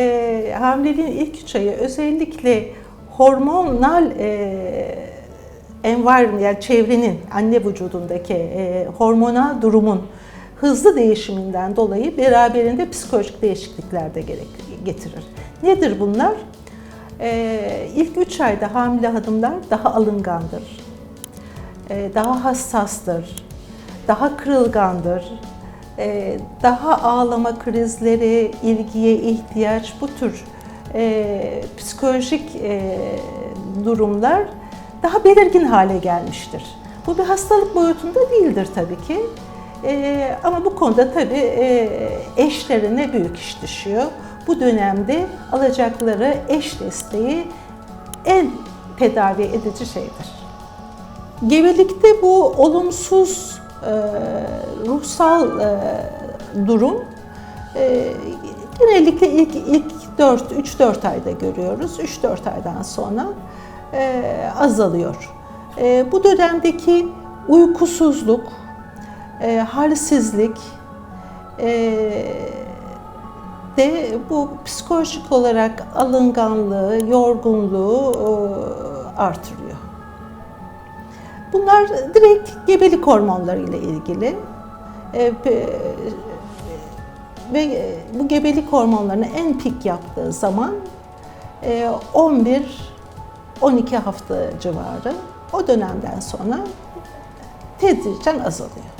e, hamileliğin ilk üç ayı özellikle hormonal e, environment yani çevrenin anne vücudundaki e, hormonal durumun hızlı değişiminden dolayı beraberinde psikolojik değişiklikler de gerek, getirir. Nedir bunlar? E, ilk üç ayda hamile hanımlar daha alıngandır, e, daha hassastır, daha kırılgandır, daha ağlama krizleri, ilgiye ihtiyaç bu tür e, psikolojik e, durumlar daha belirgin hale gelmiştir. Bu bir hastalık boyutunda değildir tabii ki. E, ama bu konuda tabii e, eşlerine büyük iş düşüyor. Bu dönemde alacakları eş desteği en tedavi edici şeydir. Gebelikte bu olumsuz ruhsal e, durum e, genellikle ilk ilk 4 3-4 ayda görüyoruz. 3-4 aydan sonra e, azalıyor. E, bu dönemdeki uykusuzluk, e, halsizlik e, de bu psikolojik olarak alınganlığı, yorgunluğu e, artırıyor. Bunlar direkt gebelik hormonları ile ilgili. E, ve e, bu gebelik hormonlarının en pik yaptığı zaman e, 11-12 hafta civarı. O dönemden sonra tedricen azalıyor.